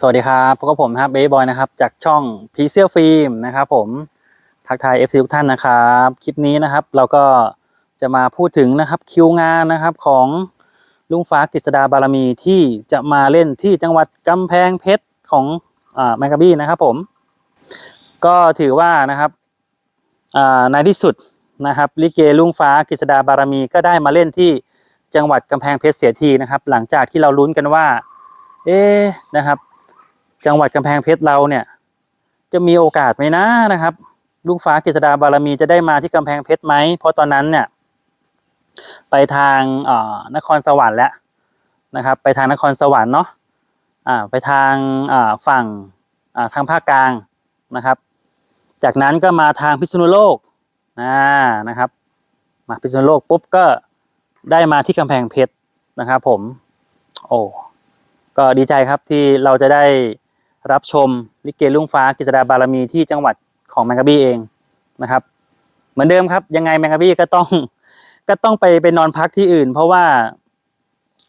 สวัสดีครับพบกับผมนะครับเบย์บอยนะครับจากช่องพีเซียฟิล์มนะครับผมทักทาย FC ทุกท่านนะครับคลิปนี้นะครับเราก็จะมาพูดถึงนะครับคิวงานนะครับของลุงฟ้ากฤษดาบารมีที่จะมาเล่นที่จังหวัดกำแพงเพชรของอ่าแมกกาบี้นะครับผม ก็ถือว่านะครับอ่าในที่สุดนะครับลิเกลุงฟ้ากฤษดาบารมีก็ได้มาเล่นที่จังหวัดกำแพงเพชรเสียทีนะครับ หลังจากที่เราลุ้นกันว่าเอ๊ะนะครับ จังหวัดกำแพงเพชรเราเนี่ย จะมีโอกาสไหมนะนะครับลูกฟ้ากฤษดาบารมีจะได้มาที่กำแพงเพชรไหมเพราะตอนนั้นเนี่ยไปทางนครสวรรค์แล้วนะครับ ไปทางนครสวรรค์เนาะอ่าไปทางฝั่งทางภาคกลางนะครับ จากนั้นก็มาทางพิษณุโลกอ่านะครับ มาพิษณุโลกปุ๊บก็ได้มาที่กำแพงเพชรนะครับ ผม โอ้ก็ดีใจครับที่เราจะได้ รับชมลิเกลุงฟ้ากิจดาบารมีที่จังหวัดของแมงกะบี้เองนะครับ เหมือนเดิมครับ ยังไงแมงกะบี้ก็ต้องก็ต้องไปไปนอนพักที่อื่น เพราะว่า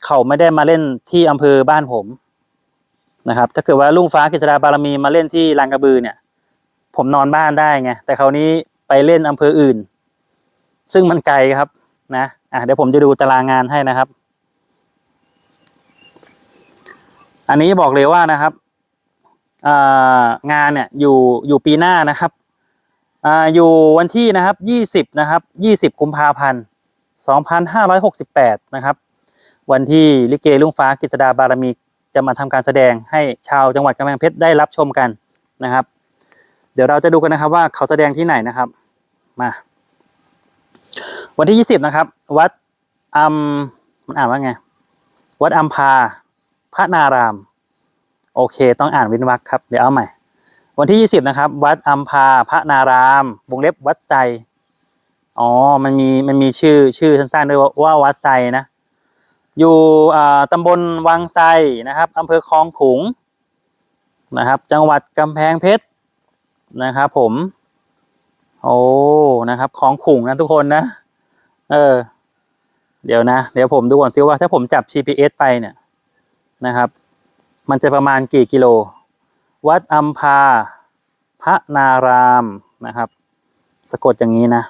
เขาไม่ได้มาเล่นที่อำเภอบ้านผมนะครับถ้าเกิดว่าลุงฟ้ากิจดาบารมีมาเล่นที่ลานกระบือเนี่ย ผมนอนบ้านได้ไงแต่คราวนี้ไปเล่นอำเภออื่น ซึ่งมันไกลครับนะอะเดี๋ยวผมจะดูตารางงานให้นะครับ อันนี้บอกเลยว่านะครับ งานเนี่ยอยู่อยู่ปีหน้านะครับออยู่วันที่นะครับยี่สิบนะครับยี่สิบกุมภาพันธ์สองพันห้าร้อยหกสิบแปดนะครับ วันที่ลิเกลุงฟ้ากฤษดาบารมีจะมาทำการแสดงให้ชาวจังหวัดกำแพงเพชรได้รับชมกันนะครับ เดี๋ยวเราจะดูกันนะครับว่าเขาแสดงที่ไหนนะครับ มา วันที่ยี่สิบนะครับ วัดอัมมันอ่านว่าไง วัดอัมพาพระนาราม โอเค ต้องอ่านวินวักครับ เดี๋ยวเอาใหม่ วันที่ 20 นะครับ วัดอัมพาพระนาราม วงเล็บวัดไซอ๋อ มันมีมันมีชื่อชื่อสั้นๆด้วยว่าวัดไซนะ อยู่ตำบลวังไซนะครับอำเภอคลองขุงนะครับ จังหวัดกำแพงเพชรนะครับผม โอ้นะครับคลองขุงนะทุกคนนะ เออ เดี๋ยวนะ เดี๋ยวผมดูก่อนซิว่าถ้าผมจับ GPS ไปเนี่ยนะครับ มันจะประมาณกี่กิโล วัดอัมพาพระนารามนะครับ สะกดอย่างนี้นะ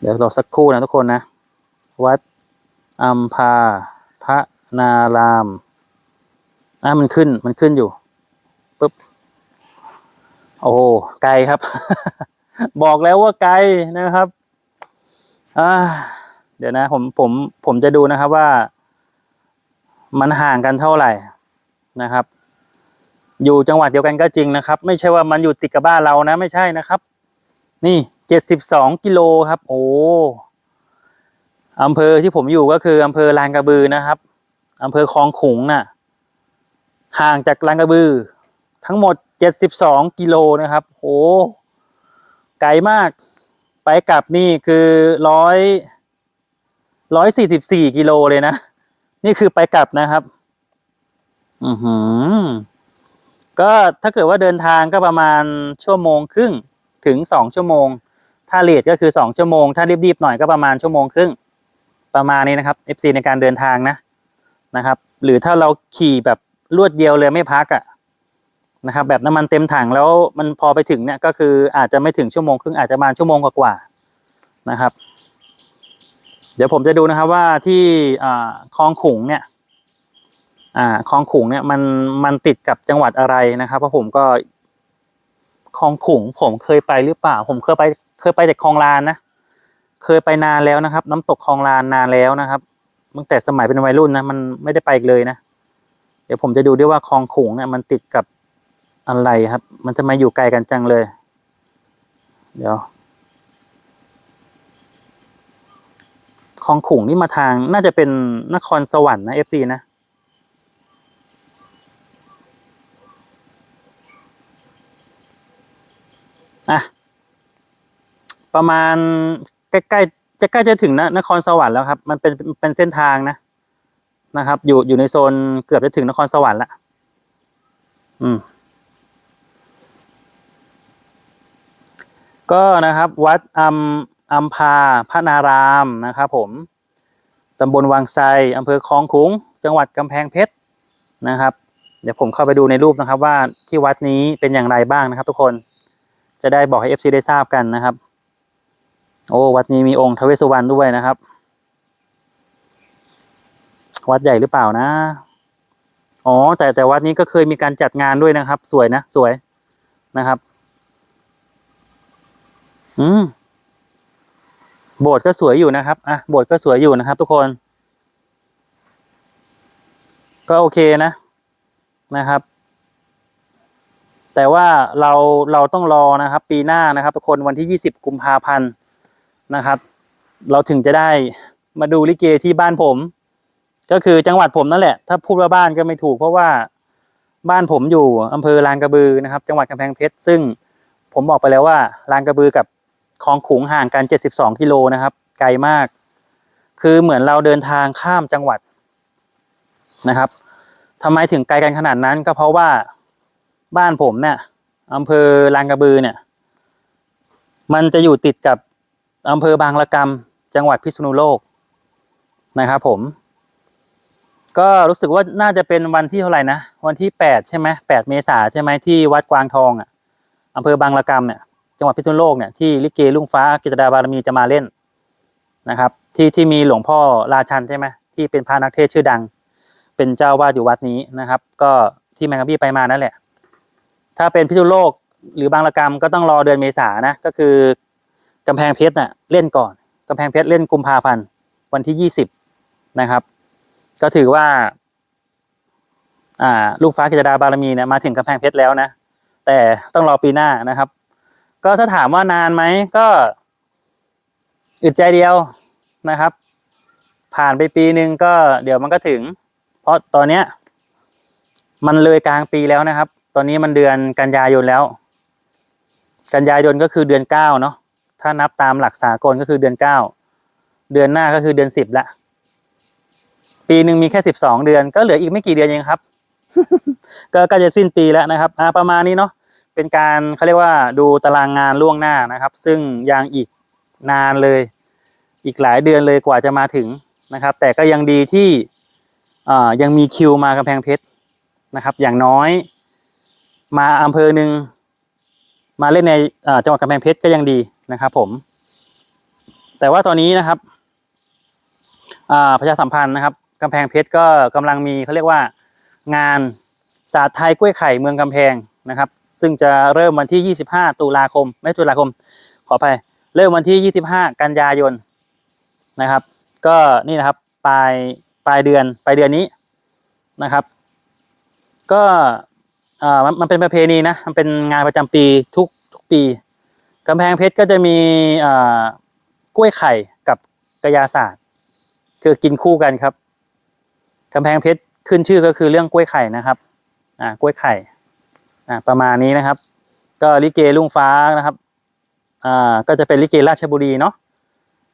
เดี๋ยวรอสักครู่นะทุกคนนะ วัดอัมพาพระนารามอะมันขึ้นมันขึ้นอยู่ปุ๊บโอ้ไกลครับ บอกแล้วว่าไกลนะครับอ่าเดี๋ยวนะ ผมผมผมจะดูนะครับว่า มันห่างกันเท่าไหร่นะครับ อยู่จังหวัดเดียวกันก็จริงนะครับ ไม่ใช่ว่ามันอยู่ติดกับบ้านเรานะ ไม่ใช่นะครับ นี่เจ็ดสิบสองกิโลครับ โอ้อำเภอที่ผมอยู่ก็คืออำเภอลานกระบือนะครับอำเภอคลองขุงน่ะ ห่างจากลานกระบือ ทั้งหมดเจ็ดสิบสองกิโลนะครับ โอ้ไกลมาก ไปกลับนี่คือร้อยร้อยสี่สิบสี่กิโลเลยนะ นี่คือไปกลับนะครับ อือหือ ก็ถ้าเกิดว่าเดินทางก็ประมาณชั่วโมงครึ่งถึงสองชั่วโมง ถ้าเลทก็คือสองชั่วโมง ถ้ารีบๆหน่อยก็ประมาณชั่วโมงครึ่ง ประมาณนี้นะครับ FC ในการเดินทางนะนะครับ หรือถ้าเราขี่แบบรวดเดียวเลยไม่พักอะ่ะนะครับ แบบน้ำมันเต็มถังแล้วมันพอไปถึงเนี่ยก็คืออาจจะไม่ถึงชั่วโมงครึ่งอาจจะประมาณชั่วโมงกว่าๆนะครับ เดี๋ยวผมจะดูนะครับว่าที่คลองขุงเนี่ยคลองขุงเนี่ยมันมันติดกับจังหวัดอะไรนะครับ เพราะผมก็คลองขุง ผมเคยไปหรือเปล่า ผมเคยไปเคยไปจากคลองลานนะเคยไปนานแล้วนะครับ น้ำตกคลองลานนานแล้วนะครับตั้งแต่สมัยเป็นวัยรุ่นนะมันไม่ได้ไปอีกเลยนะเดี๋ยวผมจะดูด้วยว่าคลองขุงเนี่ยมันติดกับอะไรครับ มันจะมาอยู่ไกลกันจังเลย เดี๋ยว คลองขุงนี่มาทาง น่าจะเป็นนครสวรรค์นะเอฟซีนะอะประมาณใกล้ๆจะใกล้จะถึงนะนครสวรรค์แล้วครับ มันเป็นเป็นเส้นทางนะนะครับ อยู่อยู่ในโซนเกือบจะถึงนครสวรรค์ละอืม ก็นะครับ วัดอัม อัมพาพระนารามนะครับผมตำบลวังไซอำเภอคลองขุงจังหวัดกำแพงเพชรนะครับ เดี๋ยวผมเข้าไปดูในรูปนะครับว่าที่วัดนี้เป็นอย่างไรบ้างนะครับ ทุกคนจะได้บอกให้เอฟซีได้ทราบกันนะครับ โอ้วัดนี้มีองค์ทวเวสสุวรรณด้วยนะครับ วัดใหญ่หรือเปล่านะอ๋อแต่แต่วัดนี้ก็เคยมีการจัดงานด้วยนะครับ สวยนะ สวยนะครับ อืม โบสถ์ก็สวยอยู่นะครับอะโบสถ์ก็สวยอยู่นะครับ ทุกคน ก็โอเคนะนะครับ แต่ว่าเราเราต้องรอนะครับ ปีหน้านะครับ ทุกคนวันที่ยี่สิบกุมภาพันธ์นะครับ เราถึงจะได้มาดูลิเกที่บ้านผม ก็คือจังหวัดผมนั่นแหละ ถ้าพูดว่าบ้านก็ไม่ถูก เพราะว่าบ้านผมอยู่อำเภอลานกระบือนะครับ จังหวัดกำแพงเพชรซึ่งผมบอกไปแล้วว่าลานกระบือกับ คลองขุงห่างกัน 72 กิโลนะครับ ไกลมาก คือเหมือนเราเดินทางข้ามจังหวัดนะครับทำไมถึงไกลกันขนาดนั้นก็เพราะว่าบ้านผมเนี่ยอำเภอลานกระบือเนี่ย มันจะอยู่ติดกับอำเภอบางละกำจังหวัดพิษณุโลกนะครับผม ก็รู้สึกว่าน่าจะเป็นวันที่เท่าไหร่นะ วันที่แปดใช่ไหมแปดเมษาใช่ไหมที่วัดกวางทองอะอำเภอบางละกำเนี่ย จังหวัดพิษณุโลกเนี่ยที่ลิเกลุงฟ้ากิจดาบารมีจะมาเล่นนะครับ ที่ที่มีหลวงพ่อราชันใช่ไหมที่เป็นพระนักเทศชื่อดัง เป็นเจ้าวาดอยู่วัดนี้นะครับ ก็ที่แมงกะพี่ไปมานั่นแหละ ถ้าเป็นพิษณุโลกหรือบางละกำก็ต้องรอเดือนเมษานะก็คือกำแพงเพชรน่ะเล่นก่อนกำแพงเพชรเล่นกุมภาพันธ์วันที่ยี่สิบนะครับ ก็ถือว่าอ่าลูกฟ้ากิจดาบารมีเนี่ยมาถึงกำแพงเพชรแล้วนะ แต่ต้องรอปีหน้านะครับ ก็ถ้าถามว่านานไหมก็อึดใจเดียวนะครับ ผ่านไปปีหนึ่งก็เดี๋ยวมันก็ถึง เพราะตอนเนี้ย มันเลยกลางปีแล้วนะครับ ตอนนี้มันเดือนกันยายนแล้ว กันยายนก็คือเดือนเก้าเนาะถ้านับตามหลักสากลก็คือเดือนเก้าเดือนหน้าก็คือเดือนสิบละปีหนึ่งมีแค่สิบสองเดือน ก็เหลืออีกไม่กี่เดือนเองครับ ก็ก็จะสิ้นปีแล้วนะครับ อ่าประมาณนี้เนาะ เป็นการเขาเรียกว่าดูตารางงานล่วงหน้านะครับ ซึ่งยังอีกนานเลย อีกหลายเดือนเลยกว่าจะมาถึงนะครับ แต่ก็ยังดีที่ยังมีคิวมากำแพงเพชรนะครับ อย่างน้อยมาอำเภอหนึ่งมาเล่นในจังหวัดกำแพงเพชรก็ยังดีนะครับ ผม แต่ว่าตอนนี้นะครับประชาสัมพันธ์นะครับกำแพงเพชรก็กำลังมีเขาเรียกว่า งานศาสตร์ไทยกล้วยไข่เมืองกำแพง นะครับ ซึ่งจะเริ่มวันที่ 25 ตุลาคม ไม่ตุลาคม ขออภัย เริ่มวันที่ 25 กันยายนนะครับ ก็นี่นะครับปลายปลายเดือนปลายเดือนนี้นะครับ ก็เอ่อมันมันเป็นประเพณีนะมันเป็นงานประจำปีทุกทุกปีกำแพงเพชรก็จะมีเอ่อกล้วยไข่กับกระยาศาสตร์ คือกินคู่กันครับกำแพงเพชรขึ้นชื่อก็คือเรื่องกล้วยไข่นะครับอ่ากล้วยไข่ อ่าประมาณนี้นะครับ ก็ลิเกลุงฟ้านะครับอ่าก็จะเป็นลิเกราชบุรีเนาะ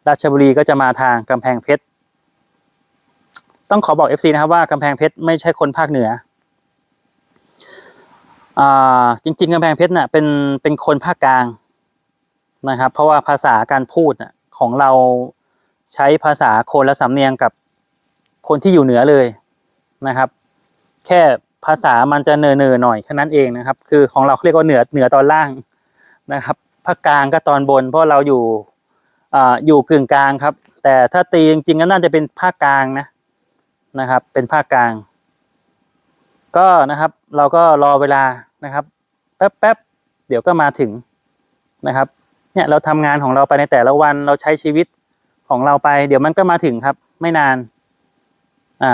ราชบุรีก็จะมาทางกำแพงเพชรต้องขอบอก FC นะครับว่ากำแพงเพชรไม่ใช่คนภาคเหนืออ่าจริง ๆกำแพงเพชรน่ะเป็นเป็นคนภาคกลางนะครับ เพราะว่าภาษาการพูดน่ะของเราใช้ภาษาคนละสำเนียงกับคนที่อยู่เหนือเลยนะครับ แค่ ภาษามันจะเนอเนอๆหน่อยแค่นั้นเองนะครับ คือของเราเรียกว่าเหนือเหนือตอนล่างนะครับภาคกลางก็ตอนบน เพราะเราอยู่อ่าอยู่กึ่งกลางครับ แต่ถ้าตีจริงๆก็น่าจะเป็นภาคกลางนะนะครับ เป็นภาคกลาง ก็นะครับ เราก็รอเวลานะครับ แป๊บๆเดี๋ยวก็มาถึงนะครับ เนี่ยเราทำงานของเราไปในแต่ละวันเราใช้ชีวิตของเราไป เดี๋ยวมันก็มาถึงครับ ไม่นาน อ่า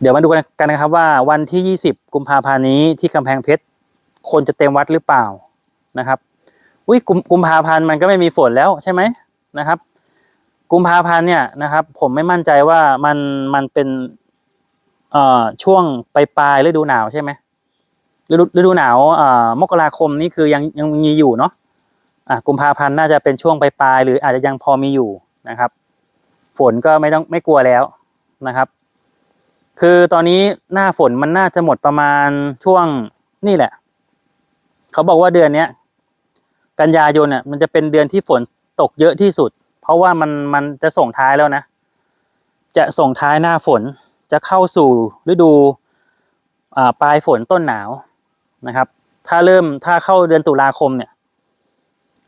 เดี๋ยวมาดูกันนะครับว่าวันที่ 20 กุมภาพันธ์นี้ที่กำแพงเพชรคนจะเต็มวัดหรือเปล่านะครับอุ้ยกุมกุมภาพันธ์มันก็ไม่มีฝนแล้วใช่ไหมนะครับ กุมภาพันธ์เนี่ยนะครับ ผมไม่มั่นใจว่ามันมันเป็นเอ่อช่วงปลายปลายฤดูหนาวใช่ไหมฤดูฤดูหนาวเอ่อมกราคมนี่คือยังยังมีอยู่เนาะอะกุมภาพันธ์น่าจะเป็นช่วงปลายปลายๆหรืออาจจะยังพอมีอยู่นะครับ ฝนก็ไม่ต้องไม่กลัวแล้วนะครับ คือตอนนี้หน้าฝนมันน่าจะหมดประมาณช่วงนี่แหละ เขาบอกว่าเดือนเนี้ย กันยายนเนี่ยมันจะเป็นเดือนที่ฝนตกเยอะที่สุด เพราะว่ามันมันจะส่งท้ายแล้วนะ จะส่งท้ายหน้าฝนจะเข้าสู่ฤดูปลายฝนต้นหนาวนะครับ ถ้าเริ่มถ้าเข้าเดือนตุลาคมเนี่ย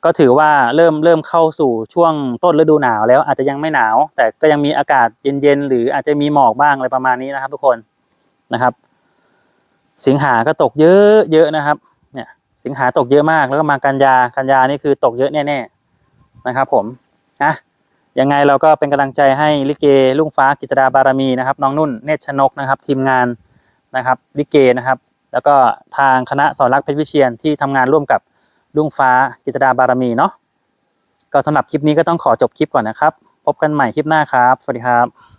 ก็ถือว่าเริ่มเริ่มเข้าสู่ช่วงต้นฤดูหนาวแล้วอาจจะยังไม่หนาว แต่ก็ยังมีอากาศเย็นๆหรืออาจจะมีหมอกบ้างอะไรประมาณนี้นะครับ ทุกคนนะครับ สิงหาก็ตกเยอะเยอะนะครับ เนี่ย สิงหาตกเยอะมากแล้วก็มากันยากันยานี่คือตกเยอะแน่ๆนะครับ ผมนะยังไงเราก็เป็นกำลังใจให้ลิเกลุงฟ้ากิจดาบารมีนะครับ น้องนุ่นเนตรชนกนะครับ ทีมงานนะครับลิเกนะครับ แล้วก็ทางคณะสอนรักเพชรวิเชียนที่ทำงานร่วมกับ ลุงฟ้ากิจดาบารมีเนาะก็สำหรับคลิปนี้ก็ต้องขอจบคลิปก่อนนะครับ พบกันใหม่คลิปหน้าครับ สวัสดีครับ